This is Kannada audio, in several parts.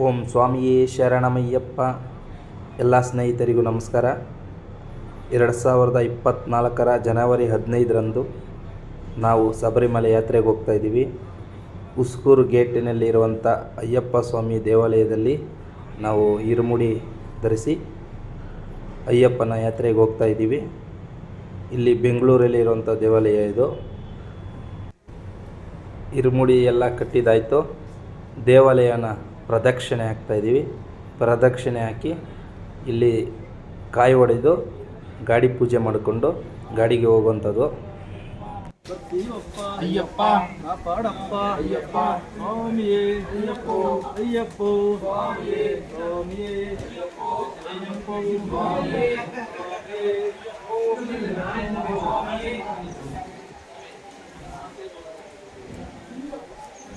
ಓಂ ಸ್ವಾಮಿಯೇ ಶರಣಮಯ್ಯಪ್ಪ. ಎಲ್ಲ ಸ್ನೇಹಿತರಿಗೂ ನಮಸ್ಕಾರ. ಎರಡು ಸಾವಿರದ ಇಪ್ಪತ್ತ್ನಾಲ್ಕರ ಜನವರಿ ಹದಿನೈದರಂದು ನಾವು ಶಬರಿಮಲೆ ಯಾತ್ರೆಗೆ ಹೋಗ್ತಾ ಇದ್ದೀವಿ. ಉಸ್ಕೂರು ಗೇಟಿನಲ್ಲಿರುವಂಥ ಅಯ್ಯಪ್ಪ ಸ್ವಾಮಿ ದೇವಾಲಯದಲ್ಲಿ ನಾವು ಇರುಮುಡಿ ಧರಿಸಿ ಅಯ್ಯಪ್ಪನ ಯಾತ್ರೆಗೆ ಹೋಗ್ತಾ ಇದ್ದೀವಿ. ಇಲ್ಲಿ ಬೆಂಗಳೂರಲ್ಲಿ ಇರುವಂಥ ದೇವಾಲಯ ಇದು. ಇರುಮುಡಿ ಎಲ್ಲ ಕಟ್ಟಿದಾಯಿತು. ದೇವಾಲಯನ ಪ್ರದಕ್ಷಿಣೆ ಹಾಕ್ತಾ ಇದ್ದೀವಿ. ಪ್ರದಕ್ಷಿಣೆ ಹಾಕಿ ಇಲ್ಲಿ ಕಾಯಿ ಹೊಡೆದು ಗಾಡಿ ಪೂಜೆ ಮಾಡಿಕೊಂಡು ಗಾಡಿಗೆ ಹೋಗುವಂಥದ್ದು. ಅಯ್ಯಪ್ಪ ಕಾಪಾಡಪ್ಪ. ಅಯ್ಯಪ್ಪ. ಸ್ವಾಮಿಯೇ. ಅಯ್ಯಪ್ಪ. ಅಯ್ಯಪ್ಪ. ಸ್ವಾಮಿಯೇ. ಸ್ವಾಮಿಯೇ. ಅಯ್ಯಪ್ಪ. ಸ್ವಾಮಿಯೇ.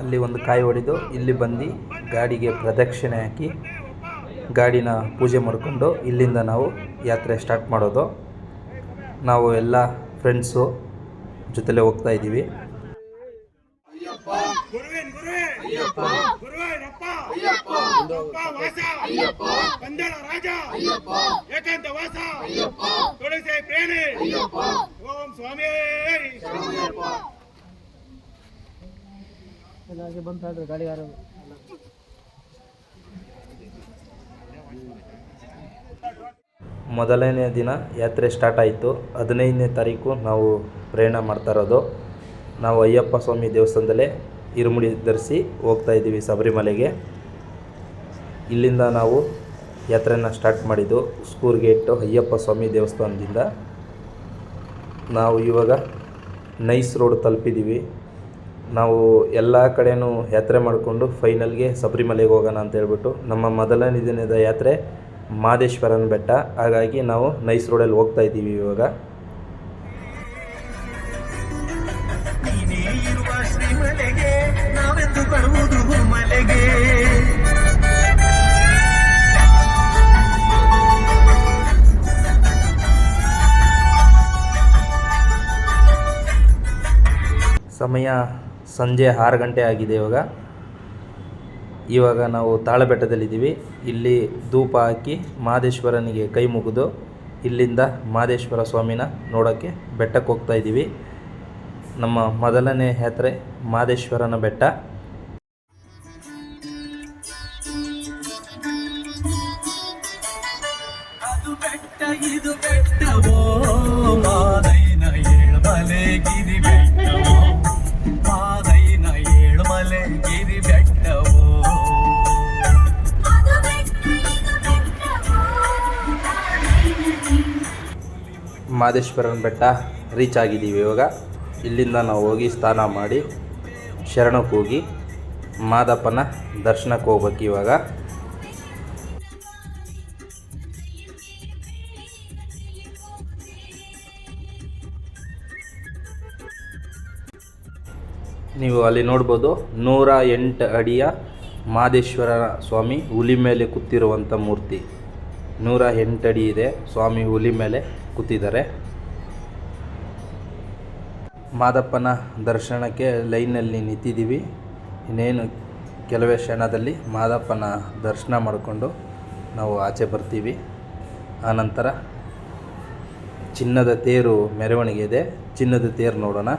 ಅಲ್ಲಿ ಒಂದು ಕಾಯಿ ಹೊಡೆದು ಇಲ್ಲಿ ಬಂದು ಗಾಡಿಗೆ ಪ್ರದಕ್ಷಿಣೆ ಹಾಕಿ ಗಾಡಿನ ಪೂಜೆ ಮಾಡಿಕೊಂಡು ಇಲ್ಲಿಂದ ನಾವು ಯಾತ್ರೆ ಸ್ಟಾರ್ಟ್ ಮಾಡೋದು. ನಾವು ಎಲ್ಲ ಫ್ರೆಂಡ್ಸು ಜೊತೆಲೇ ಹೋಗ್ತಾ ಇದ್ದೀವಿ. ಅಯ್ಯಪ್ಪ! ಗುರುವೇನಪ್ಪ ಅಯ್ಯಪ್ಪ! ಅಪ್ಪ ವಾಸ! ಅಯ್ಯಪ್ಪ! ಕಂದಳ ರಾಜ! ಅಯ್ಯಪ್ಪ! ಏಕಾಂತ ವಾಸ! ಅಯ್ಯಪ್ಪ! ತುಳಸಿ ಪ್ರೇಣಿ ಅಯ್ಯಪ್ಪ! ಓಂ ಸ್ವಾಮಿ! ಮೊದಲನೇ ದಿನ ಯಾತ್ರೆ ಸ್ಟಾರ್ಟ್ ಆಯಿತು. ಹದಿನೈದನೇ ತಾರೀಕು ನಾವು ಪ್ರಯಾಣ ಮಾಡ್ತಾ ಇರೋದು. ನಾವು ಅಯ್ಯಪ್ಪ ಸ್ವಾಮಿ ದೇವಸ್ಥಾನದಲ್ಲೇ ಇರುಮುಡಿ ಧರಿಸಿ ಹೋಗ್ತಾ ಇದ್ದೀವಿ ಶಬರಿಮಲೆಗೆ. ಇಲ್ಲಿಂದ ನಾವು ಯಾತ್ರೆನ ಸ್ಟಾರ್ಟ್ ಮಾಡಿದ್ದು ಸ್ಕೂರ್ ಗೇಟು ಅಯ್ಯಪ್ಪ ಸ್ವಾಮಿ ದೇವಸ್ಥಾನದಿಂದ. ನಾವು ಇವಾಗ ನೈಸ್ ರೋಡ್ ತಲುಪಿದ್ದೀವಿ. ನಾವು ಎಲ್ಲ ಕಡೆಯೂ ಯಾತ್ರೆ ಮಾಡಿಕೊಂಡು ಫೈನಲ್ಗೆ ಶಬರಿಮಲೆಗೆ ಹೋಗೋಣ ಅಂತ ಹೇಳ್ಬಿಟ್ಟು ನಮ್ಮ ಮೊದಲನೇ ದಿನದ ಯಾತ್ರೆ ಮಾದೇಶ್ವರನ ಬೆಟ್ಟ. ಹಾಗಾಗಿ ನಾವು ನೈಸ್ ರೋಡಲ್ಲಿ ಹೋಗ್ತಾ ಇದ್ದೀವಿ ಇವಾಗ. ಸಮಯ ಸಂಜೆ ಆರು ಗಂಟೆ ಆಗಿದೆ ಇವಾಗ. ಇವಾಗ ನಾವು ತಾಳಬೆಟ್ಟದಲ್ಲಿದ್ದೀವಿ. ಇಲ್ಲಿ ಧೂಪ ಹಾಕಿ ಮಾದೇಶ್ವರನಿಗೆ ಕೈ ಮುಗಿದು ಇಲ್ಲಿಂದ ಮಾದೇಶ್ವರ ಸ್ವಾಮಿನ ನೋಡೋಕ್ಕೆ ಬೆಟ್ಟಕ್ಕೆ ಹೋಗ್ತಾ ಇದ್ದೀವಿ. ನಮ್ಮ ಮೊದಲನೇ ಯಾತ್ರೆ ಮಾದೇಶ್ವರನ ಬೆಟ್ಟ. ಇದು ಬೆಟ್ಟವೋ? ಮಾದೈನ ಏಳ್ಮಲೆ ಗಿರಿ ಬೆಟ್ಟವೋ? ಮಾದೈನ ಏಳ್ಮಲೆ ಗಿರಿ ಬೆಟ್ಟವೋ? ಮಾದೇಶ್ವರನ ಬೆಟ್ಟ ರೀಚ್ ಆಗಿದ್ದೀವಿ ಇವಾಗ. ಇಲ್ಲಿಂದ ನಾವು ಹೋಗಿ ಸ್ನಾನ ಮಾಡಿ ಶರಣಕ್ಕೆ ಹೋಗಿ ಮಾದಪ್ಪನ ದರ್ಶನಕ್ಕೆ ಹೋಗ್ಬೇಕು ಇವಾಗ. ನೀವು ಅಲ್ಲಿ ನೋಡ್ಬೋದು ನೂರ ಎಂಟು ಅಡಿಯ ಮಾದೇಶ್ವರ ಸ್ವಾಮಿ ಹುಲಿ ಮೇಲೆ ಕೂತಿರುವಂಥ ಮೂರ್ತಿ. ನೂರ ಎಂಟು ಅಡಿ ಇದೆ, ಸ್ವಾಮಿ ಹುಲಿ ಮೇಲೆ ಕೂತಿದ್ದಾರೆ. ಮಾದಪ್ಪನ ದರ್ಶನಕ್ಕೆ ಲೈನಲ್ಲಿ ನಿಂತಿದ್ದೀವಿ. ಇನ್ನೇನು ಕೆಲವೇ ಕ್ಷಣದಲ್ಲಿ ಮಾದಪ್ಪನ ದರ್ಶನ ಮಾಡಿಕೊಂಡು ನಾವು ಆಚೆ ಬರ್ತೀವಿ. ಆನಂತರ ಚಿನ್ನದ ತೇರು ಮೆರವಣಿಗೆ ಇದೆ. ಚಿನ್ನದ ತೇರು ನೋಡೋಣ.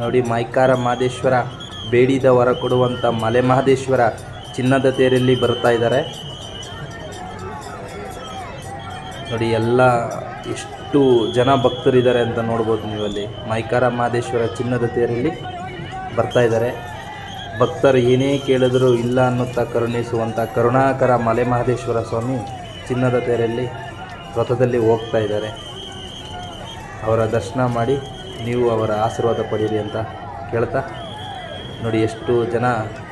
ನೋಡಿ, ಮೈಕಾರ ಮಹದೇಶ್ವರ ಬೇಡಿದ ಹೊರ ಕೊಡುವಂಥ ಮಲೆ ಮಹದೇಶ್ವರ ಚಿನ್ನದ ತೇರಲ್ಲಿ ಬರ್ತಾ ಇದ್ದಾರೆ. ನೋಡಿ, ಎಲ್ಲ ಎಷ್ಟು ಜನ ಭಕ್ತರಿದ್ದಾರೆ ಅಂತ ನೋಡ್ಬೋದು ನೀವಲ್ಲಿ. ಮೈಕಾರ ಮಹದೇಶ್ವರ ಚಿನ್ನದ ತೇರಲ್ಲಿ ಬರ್ತಾ ಇದ್ದಾರೆ. ಭಕ್ತರು ಏನೇ ಕೇಳಿದರೂ ಇಲ್ಲ ಅನ್ನುತ್ತಾ ಕರುಣಿಸುವಂಥ ಕರುಣಾಕರ ಮಲೆ ಮಹದೇಶ್ವರ ಸ್ವಾಮಿ ಚಿನ್ನದ ತೆರೆಯಲ್ಲಿ ರಥದಲ್ಲಿ ಹೋಗ್ತಾ ಇದ್ದಾರೆ. ಅವರ ದರ್ಶನ ಮಾಡಿ ನೀವು ಅವರ ಆಶೀರ್ವಾದ ಪಡೀರಿ ಅಂತ ಕೇಳ್ತಾ ನೋಡಿ ಎಷ್ಟು ಜನ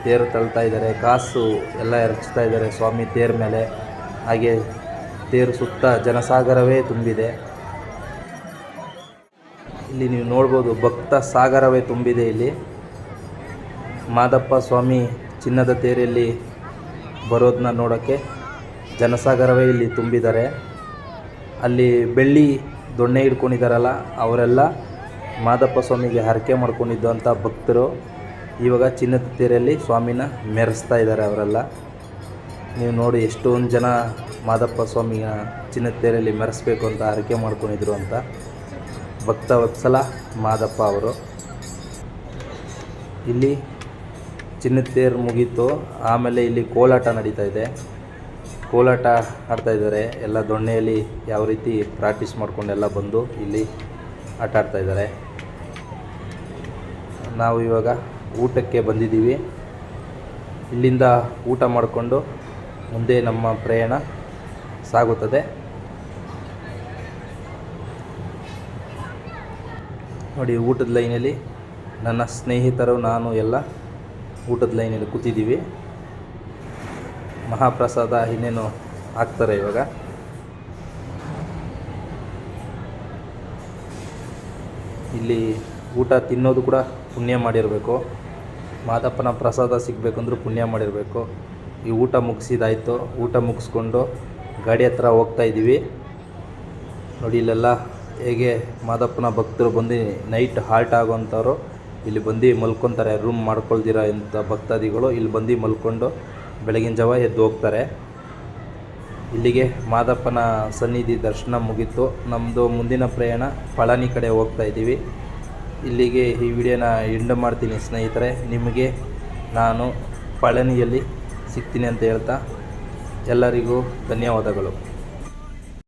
ತೇರು ತಳ್ತಾ ಇದ್ದಾರೆ. ಕಾಸು ಎಲ್ಲ ಎರಚ್ತಾ ಇದ್ದಾರೆ ಸ್ವಾಮಿ ತೇರ ಮೇಲೆ. ಹಾಗೆ ತೇರು ಸುತ್ತ ಜನಸಾಗರವೇ ತುಂಬಿದೆ. ಇಲ್ಲಿ ನೀವು ನೋಡ್ಬೋದು ಭಕ್ತ ಸಾಗರವೇ ತುಂಬಿದೆ ಇಲ್ಲಿ. ಮಾದಪ್ಪ ಸ್ವಾಮಿ ಚಿನ್ನದ ತೇರಲ್ಲಿ ಬರೋದನ್ನ ನೋಡೋಕ್ಕೆ ಜನಸಾಗರವೇ ಇಲ್ಲಿ ತುಂಬಿದ್ದಾರೆ. ಅಲ್ಲಿ ಬೆಳ್ಳಿ ದೊಣ್ಣೆ ಹಿಡ್ಕೊಂಡಿದ್ದಾರಲ್ಲ, ಅವರೆಲ್ಲ ಮಾದಪ್ಪ ಸ್ವಾಮಿಗೆ ಹರಕೆ ಮಾಡ್ಕೊಂಡಿದ್ದಂಥ ಭಕ್ತರು ಇವಾಗ ಚಿನ್ನದ ತೇರಲ್ಲಿ ಸ್ವಾಮಿನ ಮೆರೆಸ್ತಾ ಇದ್ದಾರೆ ಅವರೆಲ್ಲ. ನೀವು ನೋಡಿ ಎಷ್ಟೊಂದು ಜನ ಮಾದಪ್ಪ ಸ್ವಾಮಿಯ ಚಿನ್ನದ ತೇರಲ್ಲಿ ಮೆರೆಸ್ಬೇಕು ಅಂತ ಹರಕೆ ಮಾಡ್ಕೊಂಡಿದ್ರು ಅಂತ ಭಕ್ತ ವತ್ಸಲ ಮಾದಪ್ಪ ಅವರು. ಇಲ್ಲಿ ಚಿನ್ನದ ತೇರು ಮುಗೀತು. ಆಮೇಲೆ ಇಲ್ಲಿ ಕೋಲಾಟ ನಡೀತಾ ಇದೆ. ಕೋಲಾಟ ಆಡ್ತಾ ಇದ್ದಾರೆ. ಎಲ್ಲ ದೊಣ್ಣೆಯಲ್ಲಿ ಯಾವ ರೀತಿ ಪ್ರಾಕ್ಟೀಸ್ ಮಾಡ್ಕೊಂಡೆಲ್ಲ ಬಂದು ಇಲ್ಲಿ ಆಟ ಆಡ್ತಾ ಇದ್ದಾರೆ. ನಾವು ಇವಾಗ ಊಟಕ್ಕೆ ಬಂದಿದ್ದೀವಿ. ಇಲ್ಲಿಂದ ಊಟ ಮಾಡಿಕೊಂಡು ಮುಂದೆ ನಮ್ಮ ಪ್ರಯಾಣ ಸಾಗುತ್ತದೆ. ನೋಡಿ, ಊಟದ ಲೈನಲ್ಲಿ ನನ್ನ ಸ್ನೇಹಿತರು, ನಾನು ಎಲ್ಲ ಊಟದ ಲೈನಲ್ಲಿ ಕೂತಿದ್ದೀವಿ. ಮಹಾಪ್ರಸಾದ ಇನ್ನೇನು ಹಾಕ್ತಾರೆ ಇವಾಗ? ಇಲ್ಲಿ ಊಟ ತಿನ್ನೋದು ಕೂಡ ಪುಣ್ಯ ಮಾಡಿರಬೇಕು. ಮಾದಪ್ಪನ ಪ್ರಸಾದ ಸಿಗಬೇಕಂದ್ರೂ ಪುಣ್ಯ ಮಾಡಿರಬೇಕು. ಈ ಊಟ ಮುಗಿಸಿದಾಯಿತು. ಊಟ ಮುಗಿಸ್ಕೊಂಡು ಗಾಡಿ ಹತ್ರ ಹೋಗ್ತಾ ಇದ್ದೀವಿ. ನೋಡಿ ಇಲ್ಲೆಲ್ಲ ಹೇಗೆ ಮಾದಪ್ಪನ ಭಕ್ತರು ಬಂದು ನೈಟ್ ಹಾಲ್ಟ್ ಆಗೋಂಥವ್ರು ಇಲ್ಲಿ ಬಂದು ಮಲ್ಕೊತಾರೆ ರೂಮ್ ಮಾಡ್ಕೊಳ್ದಿರೋ ಅಂತ ಭಕ್ತಾದಿಗಳು? ಇಲ್ಲಿ ಬಂದು ಮಲ್ಕೊಂಡು ಬೆಳಗಿನ ಜಾವ ಎದ್ದು ಹೋಗ್ತಾರೆ. ಇಲ್ಲಿಗೆ ಮಾದಪ್ಪನ ಸನ್ನಿಧಿ ದರ್ಶನ ಮುಗೀತು. ನಮ್ಮದು ಮುಂದಿನ ಪ್ರಯಾಣ ಪಳನಿ ಕಡೆ ಹೋಗ್ತಾ ಇದ್ದೀವಿ. ಇಲ್ಲಿಗೆ ಈ ವಿಡಿಯೋನ ಎಂಡ್ ಮಾಡ್ತೀನಿ ಸ್ನೇಹಿತರೆ. ನಿಮಗೆ ನಾನು ಪಳನಿಯಲ್ಲಿ ಸಿಗ್ತೀನಿ ಅಂತ ಹೇಳ್ತಾ ಎಲ್ಲರಿಗೂ ಧನ್ಯವಾದಗಳು.